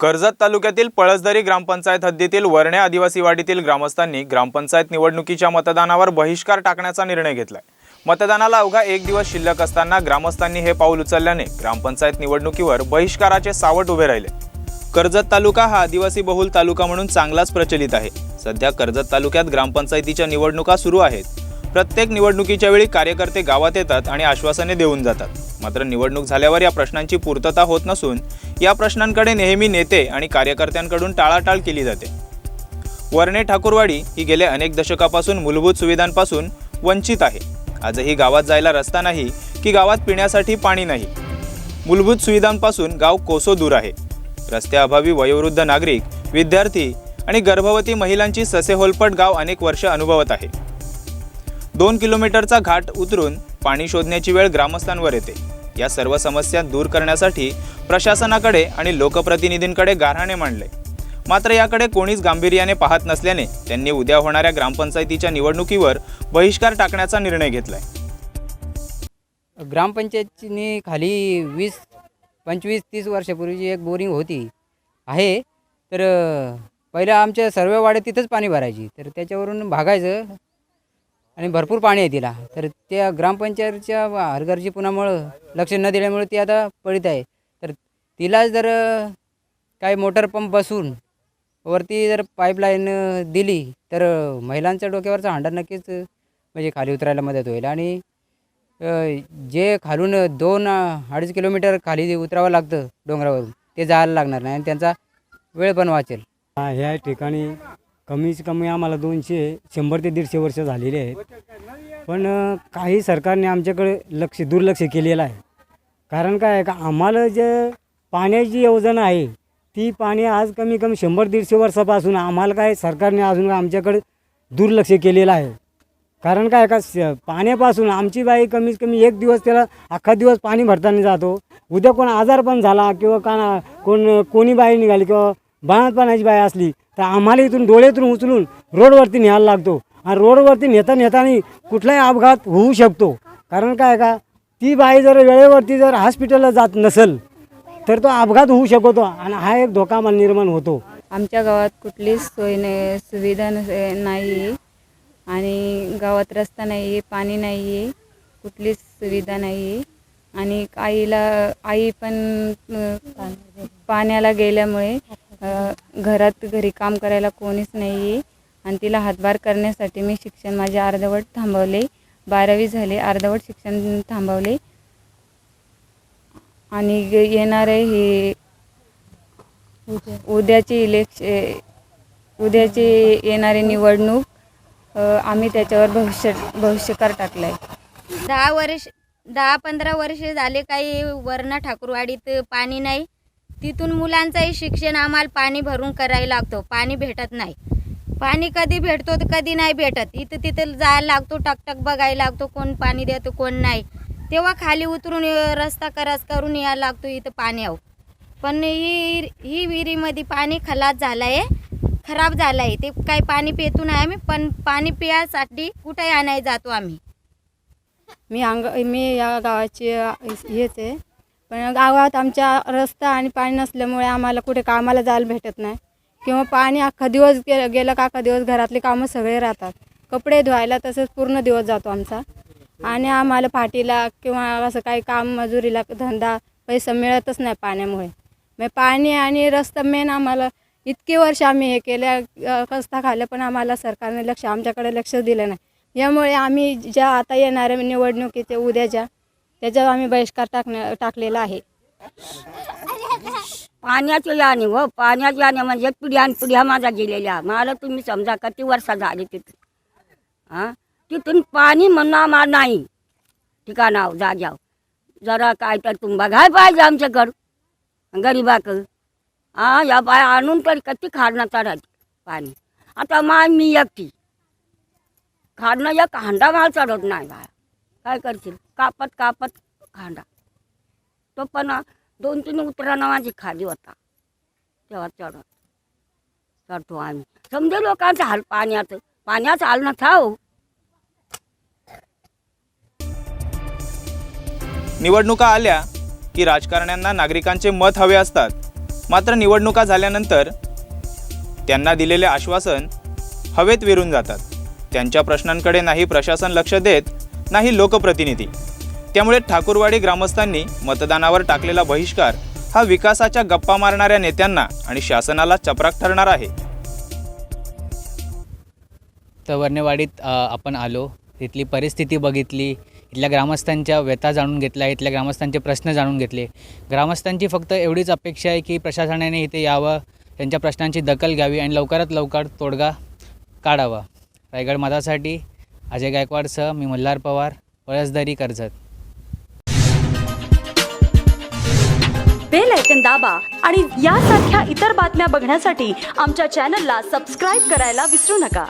कर्जत तालुक्यातील पळसदरी ग्रामपंचायत हद्दीतील वरणे आदिवासी वाडीतील ग्रामस्थांनी ग्रामपंचायत निवडणुकीच्या मतदानावर बहिष्कार टाकण्याचा निर्णय घेतलाय. मतदानाला अवघा एक दिवस शिल्लक असताना ग्रामस्थांनी हे पाऊल उचलल्याने ग्रामपंचायत निवडणुकीवर बहिष्काराचे सावट उभे राहिले. कर्जत तालुका हा आदिवासी बहुल तालुका म्हणून चांगलाच प्रचलित आहे. सध्या कर्जत तालुक्यात ग्रामपंचायतीच्या निवडणुका सुरू आहेत. प्रत्येक निवडणुकीच्या वेळी कार्यकर्ते गावात येतात आणि आश्वासने देऊन जातात. मात्र निवडणूक झाल्यावर या प्रश्नांची पूर्तता होत नसून या प्रश्नांकडे नेहमी नेते आणि कार्यकर्त्यांकडून टाळाटाळ केली जाते. वर्णे ठाकूरवाडी ही गेल्या अनेक दशकापासून मूलभूत सुविधांपासून वंचित आहे. आजही गावात जायला रस्ता नाही की गावात पिण्यासाठी पाणी नाही. मूलभूत सुविधांपासून गाव कोसो दूर आहे. रस्त्याअभावी वयोवृद्ध नागरिक विद्यार्थी आणि गर्भवती महिलांची ससेहोलपट गाव अनेक वर्ष अनुभवत आहे. दोन किलोमीटरचा घाट उतरून पाणी शोधण्याची वेळ ग्रामस्थांवर येते. या सर्व समस्या दूर करण्यासाठी प्रशासनाकडे आणि लोकप्रतिनिधींकडे गाऱ्हाणे मांडले. मात्र याकडे कोणीच गांभीर्याने पाहत नसल्याने त्यांनी उद्या होणाऱ्या ग्रामपंचायतीच्या निवडणुकीवर बहिष्कार टाकण्याचा निर्णय घेतलाय. ग्रामपंचायतीने खाली वीस पंचवीस तीस वर्षापूर्वीची एक बोरिंग होती. आहे तर पहिलं आमच्या सर्व वाड्यात तिथंच पाणी भरायची. तर त्याच्यावरून भागायचं. आणि भरपूर पाणी आहे तिला. तर त्या ग्रामपंचायतच्या हरगर्जीपणामुळं लक्ष न दिल्यामुळे ती आता पडित आहे. तर तिला जर काही मोटर पंप बसून वरती जर पाईपलाईन दिली तर महिलांच्या डोक्यावरचा हांडा नक्कीच म्हणजे खाली उतरायला मदत होईल. आणि जे खालून दोन अडीच किलोमीटर खाली जे उतरावं लागतं डोंगरावरून ते जायला लागणार नाही आणि त्यांचा वेळ पण वाचेल. ह्या ठिकाणी कमीच कमी आम्हाला दोनशे शंभर ते दीडशे वर्ष झालेले आहेत. पण काही सरकारने आमच्याकडे लक्ष दुर्लक्ष केलेलं आहे. कारण काय आहे का आम्हाला जे पाण्याची योजना आहे ती पाणी आज कमी कमी शंभर दीडशे वर्षापासून आम्हाला काय सरकारने अजून आमच्याकडे दुर्लक्ष केलेलं आहे. कारण काय का पाण्यापासून आमची बाई कमीत कमी एक दिवस त्याला अख्खा दिवस पाणी भरताना जातो. उद्या कोण आजार पण झाला किंवा का कोण कोणी बाई निघाली किंवा बाणात पाण्याची बाई असली तर आम्हाला इथून डोळ्यातून उचलून रोडवरती न्यायला लागतो. आणि रोडवरती नेता नेतानी कुठलाही अपघात होऊ शकतो. कारण काय का ती बाई जर वेळेवरती जर हॉस्पिटलला जात नसेल तर तो अपघात होऊ शकतो आणि हा एक धोका आम्हाला निर्माण होतो. आमच्या गावात कुठलीच सोय नाही सुविधा नस- नाही. आणि गावात रस्ता नाही आहे पाणी नाही आहे कुठलीच सुविधा नाही. आहे आणि आईला आई पण पाण्याला गेल्यामुळे घरात घरी काम करायला कोणीच नाही आहे आणि तिला हातभार करण्यासाठी मी शिक्षण माझे अर्धवट थांबवले. बारावी झाले अर्धवट शिक्षण थांबवले. आणि येणारे हे उद्याची इलेक्श उद्याची येणारी निवडणूक आम्ही त्याच्यावर भविष्य भविष्यकार टाकला आहे दहा वर्ष दहा पंधरा वर्ष झाले काही वरणा ठाकूरवाडीत पाणी नाही. तिथून मुलांचंही शिक्षण आम्हाला पाणी भरून करायला लागतो. पाणी भेटत नाही. पाणी कधी भेटतो तर कधी नाही भेटत. इथं तिथं जायला लागतो टकटक बघायला लागतो कोण पाणी देतो कोण नाही. तेव्हा खाली उतरून रस्ता करस करून यायला लागतो इथं पाण्यावर. पण ही ही विहिरीमध्ये पाणी खलास झालं आहे खराब झालं आहे ते काही पाणी पितो नाही आम्ही पण पाणी पियासाठी कुठे आणायला जातो आम्ही? मी अंग मी या गावाची हेच आहे पण गावात आमच्या रस्ता आणि पाणी नसल्यामुळे आम्हाला कुठे कामाला जायला भेटत नाही. किंवा पाणी अख्खा दिवस गे गेलं का अख्खा दिवस घरातले कामं सगळे राहतात. कपडे धुवायला तसंच पूर्ण दिवस जातो आमचा. आणि आम्हाला पाठीला किंवा असं काही काम मजुरीला धंदा पैसा मिळतच नाही पाण्यामुळे. मग पाणी आणि रस्ता मेन आम्हाला इतके वर्ष आम्ही हे केल्या अ, खाल्लं पण आम्हाला सरकारने लक्ष आमच्याकडे लक्ष दिलं नाही. यामुळे आम्ही ज्या आता येणाऱ्या निवडणुकीच्या उद्याच्या त्याच्यावर आम्ही बहिष्कार टाकण्या टाकलेला आहे. पाण्याची याने हो, व पाण्याची याने म्हणजे पिढ्यान पिढ्या माझ्या गेलेल्या. मला तुम्ही समजा किती वर्षा झाली तिथं. हां? तिथून पाणी म्हणा आम्हाला नाही. ठिकाणाव जाग्याव जरा काय तर तुम्ही बघाय पाहिजे आमच्याकडं. गरीबाक हां या बाय आणून तरी किती खाडणं चढायची पाणी. आता मा मी एकटी. खाडणं एक हांडा माल चढत नाही बाया. काय करशील? कापत कापत खांडा. तो पण दोन तीन उतरानं माझी खाली होता. तेव्हा चढत. चढतो आम्ही. समजे लोकांचं हाल पाण्यात पाण्याचं हाल न हो. निवडणुका आल्या की राजकारण्यांना नागरिकांचे मत हवे असतात. मात्र निवडणुका झाल्यानंतर त्यांना दिलेले आश्वासन हवेत विरून जातात. त्यांच्या प्रश्नांकडे नाही प्रशासन लक्ष देत नाही लोकप्रतिनिधी. त्यामुळे ठाकूरवाडी ग्रामस्थांनी मतदानावर टाकलेला बहिष्कार हा विकासाच्या गप्पा मारणाऱ्या नेत्यांना आणि शासनाला चपराक ठरणार आहे. तर वर्णेवाडीत आपण आलो. इथली परिस्थिती बघितली. इथल्या ग्रामस्थांच्या व्यथा जाणून घेतल्या. इथल्या ग्रामस्थांचे प्रश्न जाणून घेतले. ग्रामस्थांची फक्त एवढीच अपेक्षा आहे की प्रशासनाने इथे यावं. त्यांच्या प्रश्नांची दखल घ्यावी आणि लवकरात लवकर तोडगा काढावा. रायगड मधासाठी अजय गायकवाडसह मी मल्हार पवार पळसदरी कर्जत. बेल ऐकन दाबा आणि यासारख्या इतर बातम्या बघण्यासाठी आमच्या चॅनलला सबस्क्राईब करायला विसरू नका.